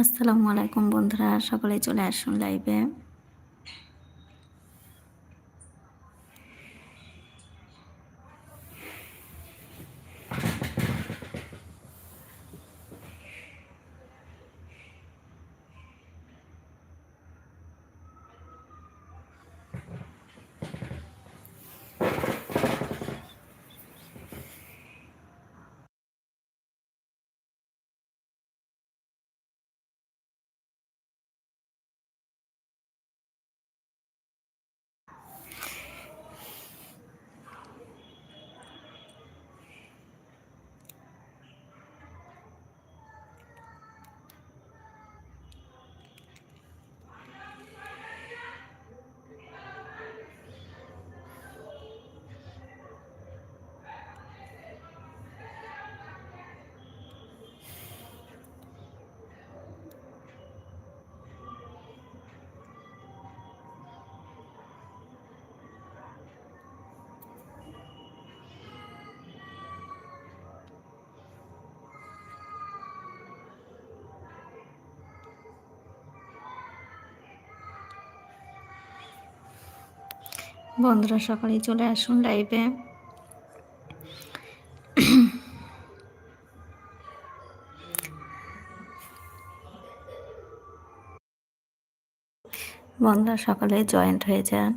আসসালামু আলাইকুম বন্ধুরা সকলে চলে আসুন লাইভে বন্ধুরা সকালেই চলে আসুন লাইভে বন্ধুরা সকালে জয়েন্ট হয়ে যান।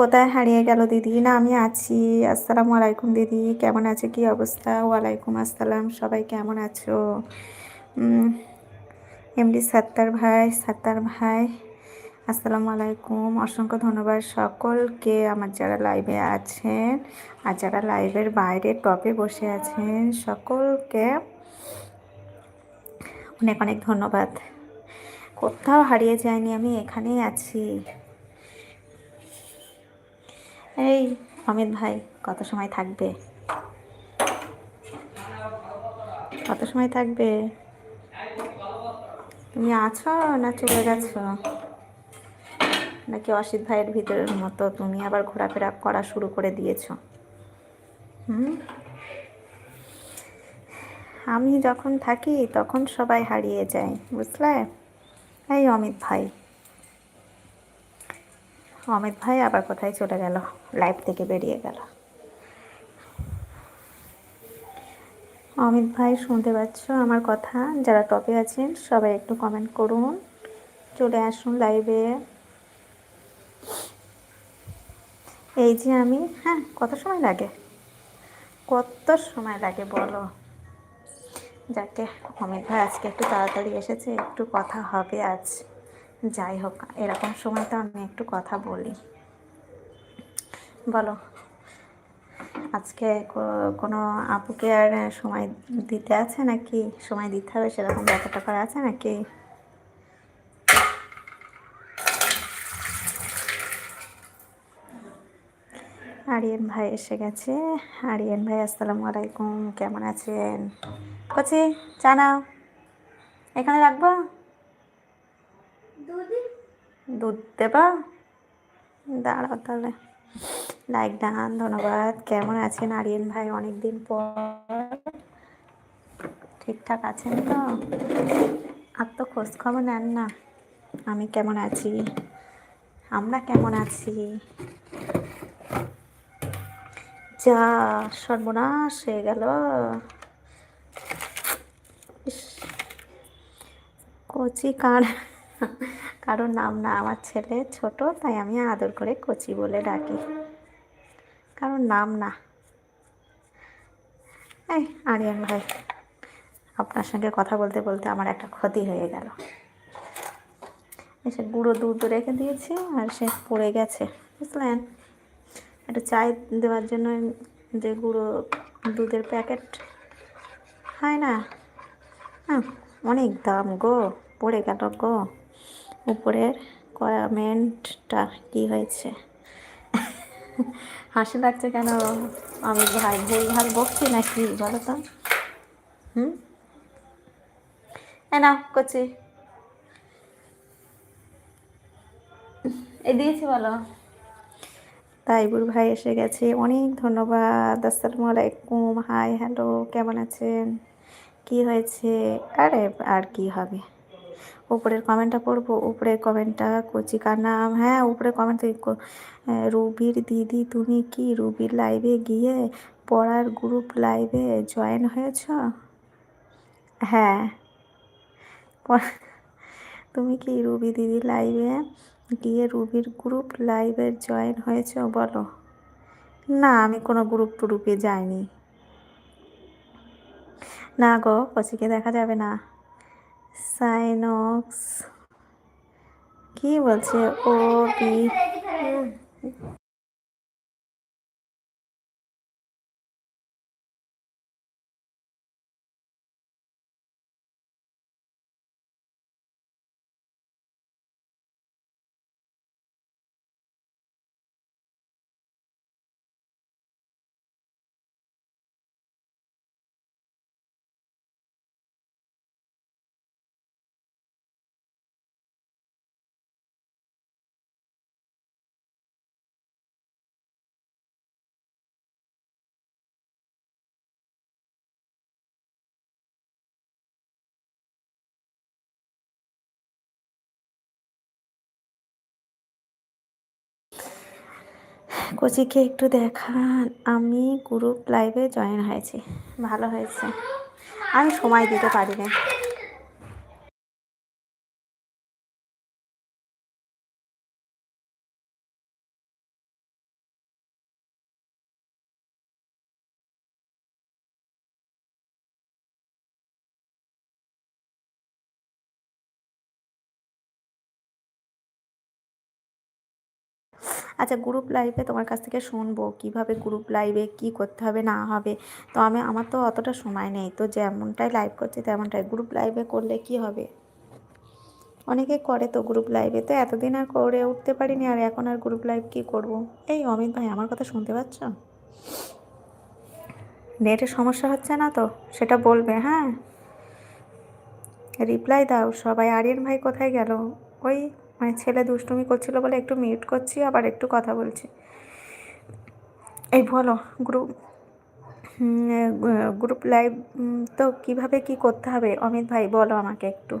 কোথায় হারিয়ে গেল দিদি? না, আমি আছি। আসসালামু আলাইকুম দিদি, কেমন আছে? কি অবস্থা? ওয়ালাইকুম আসসালাম, সবাই কেমন আছো? এমডি সাত্তার ভাই সাত্তার ভাই, আসসালামু আলাইকুম। অসংখ্য ধন্যবাদ সকলকে। আমার যারা লাইভে আছেন আর যারা লাইভের বাইরে টপে বসে আছেন সকলকে অনেক অনেক ধন্যবাদ। কোথাও হারিয়ে যায়নি আমি এখানেই আছি। এই, অমিত ভাই, কত সময় থাকবে? কত সময় থাকবে? তুমি আছো না চলে গেছো? নাকি অসিত ভাইয়ের ভিতরের মতো তুমি আবার ঘোরাফেরা করা শুরু করে দিয়েছ? হুম? আমি যখন থাকি তখন সবাই হারিয়ে যায়, বুঝলে? এই অমিত ভাই। অমিত ভাই আবার কোথায় চলে গেল? লাইভ থেকে বেরিয়ে গেল। অমিত ভাই, শুনতে পাচ্ছ আমার কথা? যারা টপে আছেন, সবাই একটু কমেন্ট করুন। চলে আসুন লাইভে এই যে আমি হ্যাঁ কত সময় লাগে? কত সময় লাগে বলো? যাকে অমিত ভাই, আজকে একটু তাড়াতাড়ি এসেছে, একটু কথা হবে আজ। যাই হোক, এরকম সময় তো আমি একটু কথা বলি। বলো, আজকে কোনো আপুকে আর সময় দিতে আছে নাকি? সময় দিতে হবে, সেরকম ব্যাপারটা করা আছে নাকি? আরিয়ান ভাই এসে গেছে। আরিয়ান ভাই, আসসালামু আলাইকুম, কেমন আছেন? কচি, চা নাও। এখানে রাখব? দুধ দেবা? দাঁড়াও তাহলে। লাইক ডান, ধন্যবাদ। কেমন আছেন আরিয়ান ভাই অনেক দিন পর? ঠিকঠাক আছেন তো? আর তো খোঁজ খবর নেন না। আমি কেমন আছি? আমরা কেমন আছি? যা, সর্বনাশ হয়ে গেল। কচি কার কারোর নাম না, আমার ছেলে ছোট, তাই আমি আদর করে কচি বলে ডাকি। কারোর নাম না। এই, আরিয়ান ভাই, আপনার সঙ্গে কথা বলতে বলতে আমার একটা ক্ষতি হয়ে গেল। এসে গুঁড়ো দুধ রেখে দিয়েছি, আর সে পড়ে গেছে, বুঝলেন? একটু চায় দেওয়ার জন্য যে গুঁড়ো দুধের প্যাকেট। হয় না? হ্যাঁ অনেক দাম গো, পড়ে গেল গো। উপরের কমেন্টটা কি হয়েছে? হাসি লাগছে কেন? আমি ভাই ভুল ভালো বকছি নাকি বলো তো? হুম? না করছি এ দিয়েছি বলো। তাইবুর ভাই এসে গেছে। অনেক ধন্যবাদ। আসসালামু আলাইকুম। হাই, হ্যালো, কেমন আছেন? কি হয়েছে? আরে, আর কি হবে? উপরের কমেন্টটা পড়ব, উপরের কমেন্টটা কচিকার নাম? হ্যাঁ উপরে কমেন্ট রুবির দিদি, তুমি কি রুবির লাইভে গিয়ে পড়ার গ্রুপ লাইভে জয়েন হয়েছ? হ্যাঁ। তুমি কি রুবি দিদি লাইভে গিয়ে রুবির গ্রুপ লাইভে জয়েন হয়েছ বলো? না, আমি কোনো গ্রুপ টুরুপে যাইনি। না গো, কচিকে দেখা যাবে না। সাইনক্স। কি বলছে? ও বি কচিকে একটু দেখান, আমি গ্রুপ লাইভে জয়েন হয়েছি। ভালো হয়েছে। আমি সময় দিতে পারি না আচ্ছা গ্রুপ লাইভে তোমার কাছ থেকে শুনব, কীভাবে গ্রুপ লাইভে কি করতে হবে, না হবে। তো আমি, আমার তো অতটা সময় নেই। তো যেমনটাই লাইভ করছি, তেমনটাই গ্রুপ লাইভে করলে কি হবে? অনেকে করে তো গ্রুপ লাইভে তো এতদিন আর করে উঠতে পারিনি, আর এখন আর গ্রুপ লাইভ কী করব? এই অমিত ভাই, আমার কথা শুনতে পাচ্ছ? নেটের সমস্যা হচ্ছে না তো? সেটা বলবে হ্যাঁ? রিপ্লাই দাও। সবাই, আরিয়ান ভাই কোথায় গেল? ওই মানে ছেলে দুষ্টুমি করছিল বলে একটু মিউট করছি, আবার একটু কথা বলছি। এই বলো গ্রুপ গ্রুপ লাইভ তো কীভাবে কি করতে হবে? অমিত ভাই, বলো আমাকে একটু।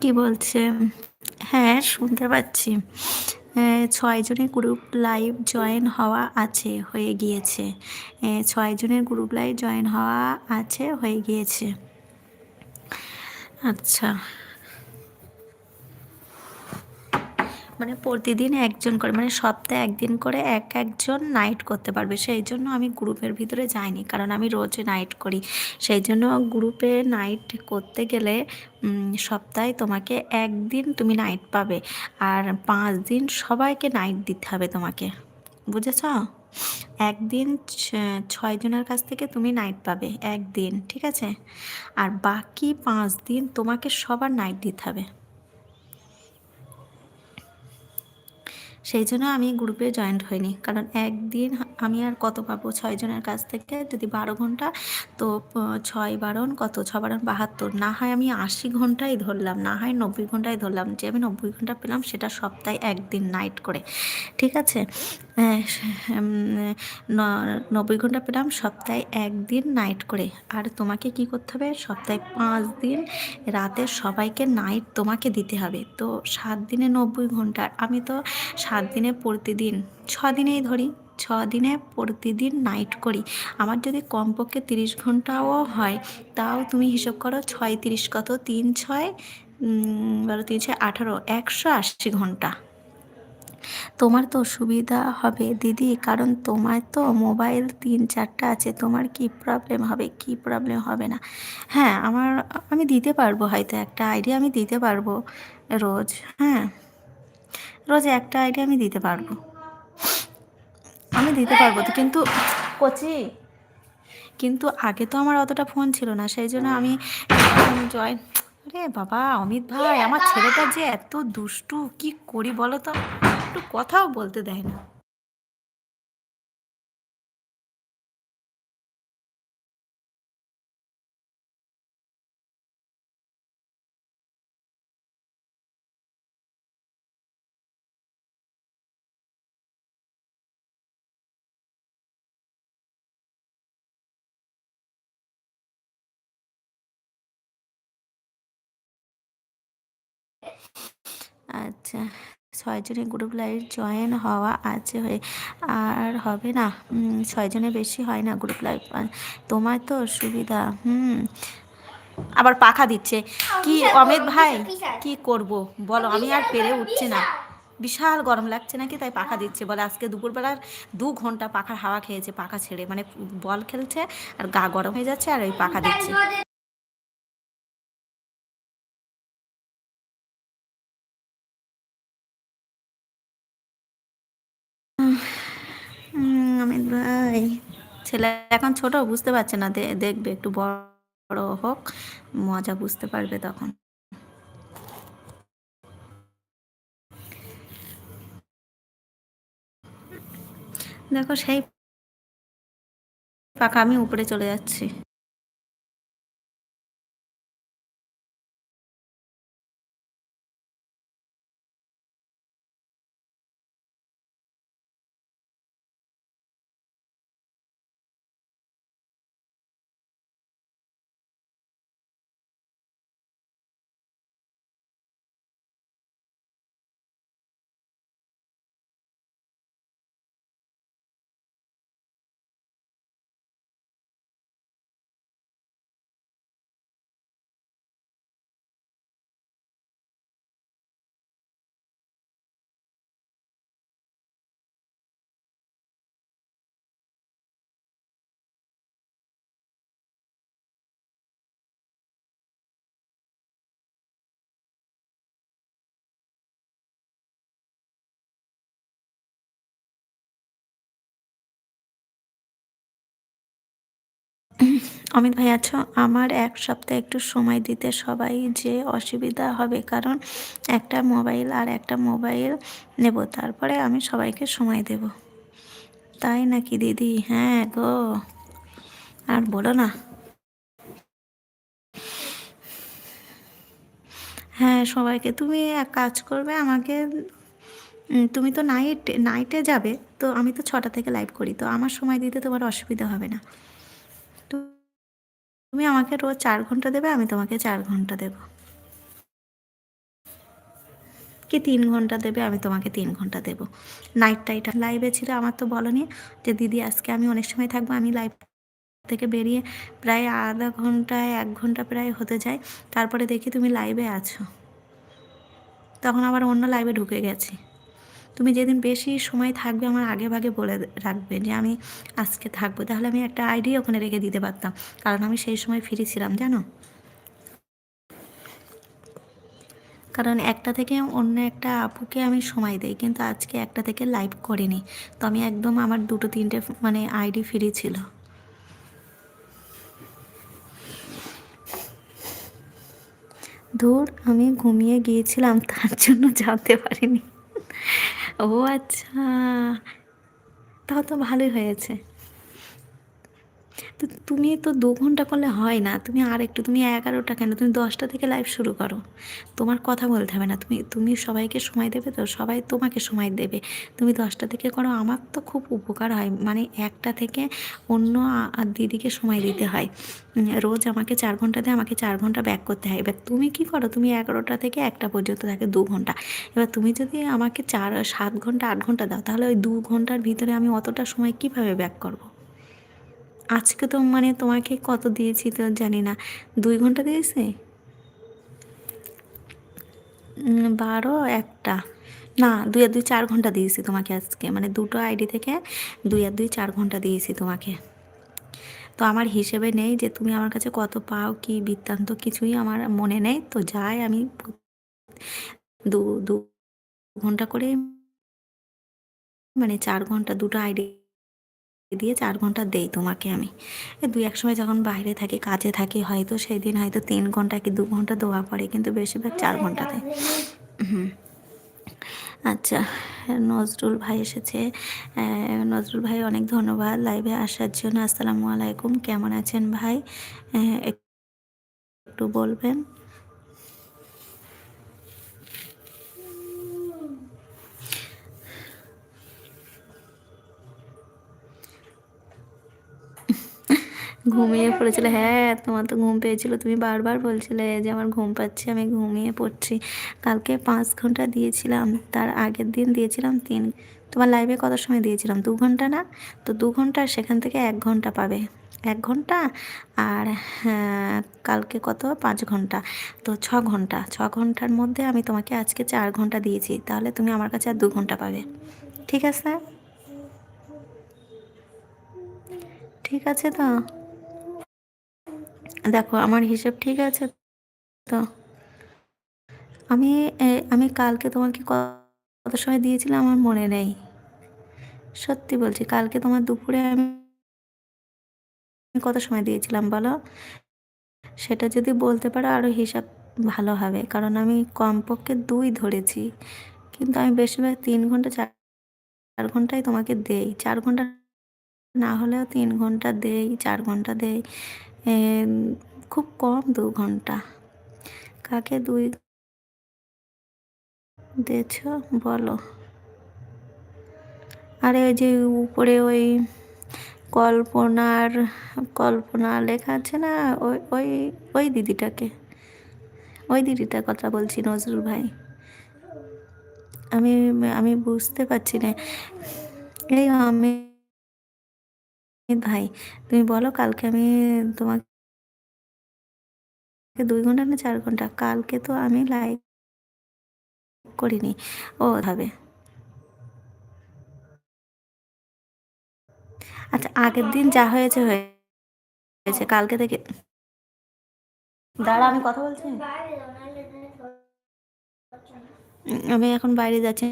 কি বলছে? হ্যাঁ শুনতে পাচ্ছি। ছয়জনের গ্রুপ লাইভ জয়েন হওয়া আছে, হয়ে গিয়েছে। ছয়জনের গ্রুপ লাইভ জয়েন হওয়া আছে, হয়ে গিয়েছে। আচ্ছা। মানে প্রতিদিন একজন করে মানে সপ্তাহে একদিন করে এক একজন নাইট করতে পারবে। সেই জন্য আমি গ্রুপের ভিতরে যাইনি, কারণ আমি রোজ নাইট করি। সেই জন্য গ্রুপে নাইট করতে গেলে সপ্তাহে তোমাকে একদিন তুমি নাইট পাবে আর পাঁচ দিন সবাইকে নাইট দিতে হবে তোমাকে। বুঝেছ? একদিন ছয় জনের কাছ থেকে তুমি নাইট পাবে একদিন, ঠিক আছে? আর বাকি পাঁচ দিন তোমাকে সবার নাইট দিতে হবে। সেই জন্য আমি গ্রুপে জয়েন্ট হইনি। কারণ একদিন আমি আর কত পাবো? ছয়জনের কাছ থেকে যদি বারো ঘণ্টা, তো ছয় বারণ কত? ছ বারণ বাহাত্তর। না হয় আমি আশি ঘন্টাই ধরলাম, না হয় নব্বই ঘন্টাই ধরলাম। যে আমি নব্বই ঘণ্টা পেলাম, সেটা সপ্তাহে একদিন নাইট করে। ঠিক আছে? নব্বই ঘণ্টা পেলাম, সপ্তাহে একদিন নাইট করে। আর তোমাকে কি করতে হবে? সপ্তাহে পাঁচ দিন রাতে সবাইকে নাইট তোমাকে দিতে হবে। তো সাত দিনে নব্বই ঘণ্টা, আমি তো সাত দিনে প্রতিদিন, ছ দিনেই ধরি, ছ দিনে প্রতিদিন নাইট করি। আমার যদি কমপক্ষে তিরিশ ঘন্টাও হয়, তাও তুমি হিসেব করো ছয় তিরিশ কত? তিন ছয় বারো তিন ছয় আঠারো, একশো আশি ঘণ্টা। তোমার তো সুবিধা হবে, দিদি, কারণ তোমার তো মোবাইল তিন চারটা আছে, তোমার কি প্রবলেম হবে, কি প্রবলেম হবে না? হ্যাঁ আমার, আমি দিতে পারব হয়তো, একটা আইডিয়া আমি দিতে পারব রোজ হ্যাঁ। রোজ একটা আইডিয়া আমি দিতে পারব। আমি দিতে পারব তো, কিন্তু কচি, কিন্তু আগে তো আমার অতটা ফোন ছিল না, সেই জন্য আমি জয় আরে বাবা, অমিত ভাই, আমার ছেলেটা যে এত দুষ্টু, কি করি বলো তো? একটু কথাও বলতে দেয় না। আচ্ছা। ছয়জনের গ্রুপ লাইভ জয়েন হওয়া আছে হয়ে আর হবে না? ছয়জনের বেশি হয় না গ্রুপ লাইভ তোমার তো সুবিধা হুম। আবার পাখা দিচ্ছে। কি অমিত ভাই কি করব? বলো আমি আর পেরে উঠছি না। বিশাল গরম লাগছে নাকি? তাই পাখা দিচ্ছে। বলে আজকে দুপুরবেলার দু ঘণ্টা পাখার হাওয়া খেয়েছে পাখা ছেড়ে। মানে বল খেলছে আর গা গরম হয়ে যাচ্ছে আর ওই পাখা দিচ্ছে। অমিত ভাই। ছেলে এখন ছোট, বুঝতে পারছে না দেখবে, একটু বড় হোক, মজা বুঝতে পারবে তখন। দেখো, সেই পাকা আমি উপরে চলে যাচ্ছি। অমিত ভাই আছো আমার এক সপ্তাহ একটু সময় দিতে সবাই যে অসুবিধা হবে, কারণ একটা মোবাইল আর একটা মোবাইল নেব, তারপরে আমি সবাইকে সময় দেব। তাই নাকি, দিদি? হ্যাঁ গো। আর বলো না। হ্যাঁ সবাইকে, তুমি এক কাজ করবে, আমাকে তুমি তো নাইট নাইটে যাবে, তো আমি তো ছটা থেকে লাইভ করি, তো আমার সময় দিতে তোমার অসুবিধা হবে না। তুমি আমাকে রোজ চার ঘণ্টা দেবে, আমি তোমাকে চার ঘণ্টা দেব। কি তিন ঘণ্টা দেবে, আমি তোমাকে তিন ঘণ্টা দেব। নাইট টাইট লাইভে ছিল, আমার তো বলনি যে দিদি আজকে আমি অনেক সময় থাকব, আমি লাইভ থেকে বেরিয়ে প্রায় আধা ঘন্টায়, এক ঘণ্টা প্রায় হতে যায়। তারপরে দেখি তুমি লাইভে আছো। তখন আবার অন্য লাইভে ঢুকে গেছি। তুমি যেদিন বেশি সময় থাকবে আমার আগে ভাগে বলে রাখবে যে আমি আজকে থাকব। তাহলে আমি একটা আইডি ওখানে রেখে দিতে পারতাম। কারণ আমি সেই সময় ফ্রি ছিলাম, জানো? কারণ একটা থেকে অন্য একটা আপুকে আমি সময় দেই, কিন্তু আজকে একটা থেকে লাইভ করিনি। তো আমি একদম আমার দুটো তিনটে মানে আইডি ফ্রি ছিল। ধুর, আমি ঘুমিয়ে গিয়েছিলাম, তার জন্য জানতে পারিনি। ও আচ্ছা তাও তো ভালোই হয়েছে। তো তুমি তো দু ঘণ্টা করলে হয় না। তুমি আর একটু তুমি এগারোটা কেন? তুমি দশটা থেকে লাইভ শুরু করো। তোমার কথা বলতে হবে না। তুমি তুমি সবাইকে সময় দেবে তো? সবাই তোমাকে সময় দেবে। তুমি দশটা থেকে করো। আমার তো খুব উপকার হয়। মানে একটা থেকে অন্য আর দিদিকে সময় দিতে হয়। রোজ আমাকে চার ঘণ্টা দিয়ে আমাকে চার ঘণ্টা ব্যাক করতে হয়। এবার তুমি কি করো? তুমি এগারোটা থেকে একটা পর্যন্ত থাকে দু ঘণ্টা। এবার তুমি যদি আমাকে চার, সাত ঘণ্টা, আট ঘণ্টা দাও, তাহলে ওই দু ঘণ্টার ভিতরে আমি অতটা সময় কীভাবে ব্যাক করব? আজকে তো মানে তোমাকে কত দিয়েছি তো জানি না। দুই ঘণ্টা দিয়েছি? বারো, একটা। না, দুই আর দুই চার ঘণ্টা দিয়েছি তোমাকে আজকে। মানে দুটো আইডি থেকে দুই আর দুই চার ঘণ্টা দিয়েছি তোমাকে। তো আমার হিসেবে নেই যে তুমি আমার কাছে কত পাও, কি বৃত্তান্ত, কিছুই আমার মনে নেই। তো যাই আমি দু দু ঘণ্টা করে মানে চার ঘণ্টা দুটো আইডি দিয়ে চার ঘণ্টা দেই তোমাকে আমি। দুই এক সময় যখন বাইরে থাকি, কাজে থাকি, হয়তো সেই দিন হয়তো তিন ঘণ্টা কি দু ঘণ্টা দেওয়া পড়ে, কিন্তু বেশিরভাগ চার ঘণ্টা দেয়। আচ্ছা নজরুল ভাই এসেছে। নজরুল ভাই অনেক ধন্যবাদ লাইভে আসার জন্য। আসসালামু আলাইকুম, কেমন আছেন ভাই? একটু বলবেন? ঘুমিয়ে পড়েছিলে। হ্যাঁ তোমার তো ঘুম পেয়েছিল। তুমি বারবার বলছিলে যে আমার ঘুম পাচ্ছে আমি ঘুমিয়ে পড়ছি। কালকে পাঁচ ঘণ্টা দিয়েছিলাম তার আগের দিন দিয়েছিলাম তিন। তোমার লাইভে কত সময় দিয়েছিলাম? দু ঘণ্টা না? তো দু ঘণ্টা সেখান থেকে এক ঘণ্টা পাবে। এক ঘণ্টা? আর হ্যাঁ, কালকে কত? পাঁচ ঘণ্টা। তো ছ ঘণ্টা। ছ ঘণ্টার মধ্যে আমি তোমাকে আজকে চার ঘণ্টা দিয়েছি। তাহলে তুমি আমার কাছে আর দু ঘণ্টা পাবে। ঠিক আছে? ঠিক আছে তো? দেখো, আমার হিসেব ঠিক আছে তো? আমি আমি কালকে তোমাকে কত সময় দিয়েছিলাম আমার মনে নেই। সত্যি বলছি, কালকে তোমার দুপুরে আমি কত সময় দিয়েছিলাম বলো? সেটা যদি বলতে পারো আরও হিসাব ভালো হবে, কারণ আমি কমপক্ষে দুই ধরেছি, কিন্তু আমি বেশিরভাগ তিন ঘণ্টা, চার ঘন্টাই তোমাকে দেই। চার ঘণ্টা না হলেও তিন ঘণ্টা দেই, চার ঘণ্টা দেই। খুব কম দু ঘণ্টা। কাকে দুই দিয়েছ বলো। আরে ওই যে উপরে ওই কল্পনার, কল্পনা লেখা আছে না? ওই ওই ওই দিদিটাকে। ওই দিদিটার কথা বলছি নজরুল ভাই। আমি আমি বুঝতে পারছি না। এই আমি ভাই, তুমি বলো কালকে আমি তোমাকে দুই ঘণ্টা না চার ঘণ্টা? কালকে তো আমি লাইক করিনি। ও হবে। আচ্ছা আগের দিন যা হয়েছে হয়েছে। কালকে থেকে দাঁড়া, আমি কথা বলছি? আমি এখন বাইরে যাচ্ছি।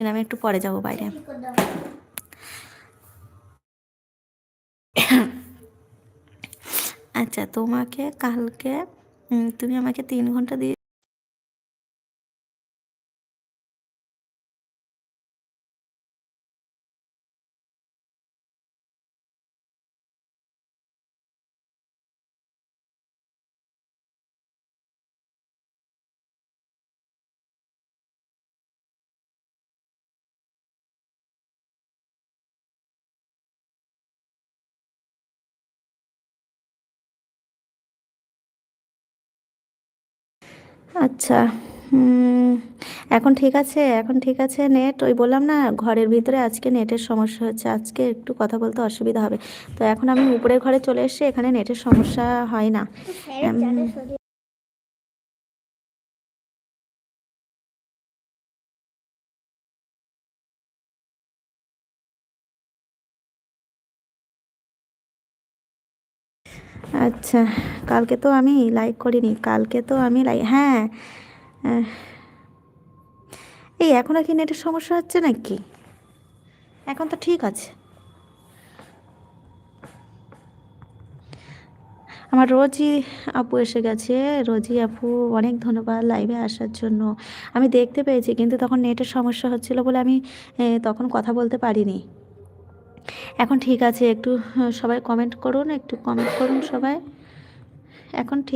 আমি একটু পরে যাব বাইরে। আচ্ছা তোমাকে কালকে তুমি আমাকে তিন ঘণ্টা দিয়ে আচ্ছা এখন ঠিক আছে এখন ঠিক আছে নেট ওই বললাম না ঘরের ভিতরে আজকে নেটের সমস্যা হচ্ছে আজকে একটু কথা বলতে অসুবিধা হবে। তো এখন আমি উপরের ঘরে চলে এসে এখানে নেটের সমস্যা হয় না। আচ্ছা কালকে তো আমি লাইক করিনি, কালকে তো আমি লাইক হ্যাঁ। এই এখন আর কি নেটের সমস্যা হচ্ছে নাকি? এখন তো ঠিক আছে। আমার রোজই আপু এসে গেছে। রোজই আপু, অনেক ধন্যবাদ লাইভে আসার জন্য। আমি দেখতে পেয়েছি, কিন্তু তখন নেটের সমস্যা হচ্ছিল বলে আমি তখন কথা বলতে পারিনি। এখন ঠিক আছে একটু সবাই কমেন্ট করুন একটু কমেন্ট করুন সবাই। এখন ঠিক